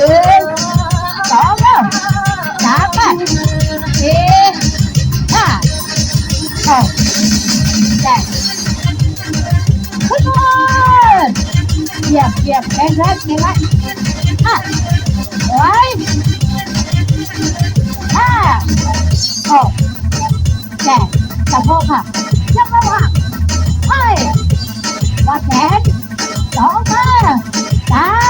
ยืนสองแล้วสามไปสี่ห้าหกเจ็ดขึ้นมาเหยียบเหยียบแรงแรงแรงแรงอะไว้ห้าหกเจ็ดสะโพกค่ะยกมือค่ะไปวัดแขนสองห้าสาม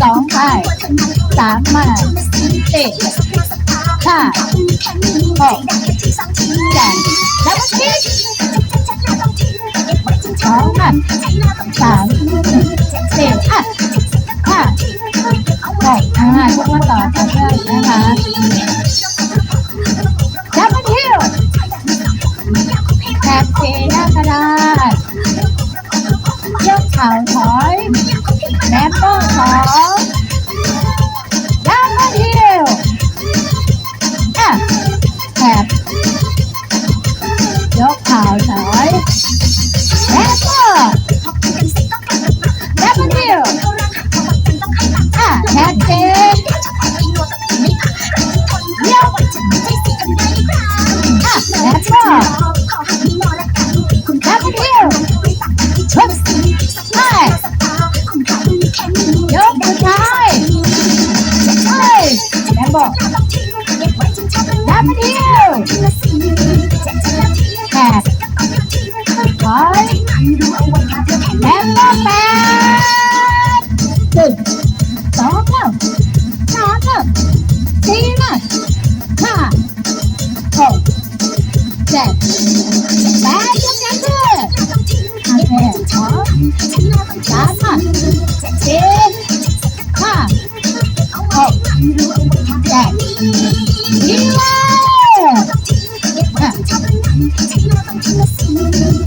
สองไปสามมาสี่ ห้าหกเจ็ดดับเบิลทีสองมาสามสี่อะห้าหกอ่าทุกคนต่อต่อเนื่องนะคะดับเบิลทีแถบเทหน้ากระดาษยกเข่าถอยแนบโป้งสองแถบถอยแนบโป้งแปดหนึ่งสองแล้วสามแล้วสี่แล้วห้าหกเจ็ดแปดยกแขนขึ้นโอเคสองสามห้าสี่ห้าหกเจ็ด いいね。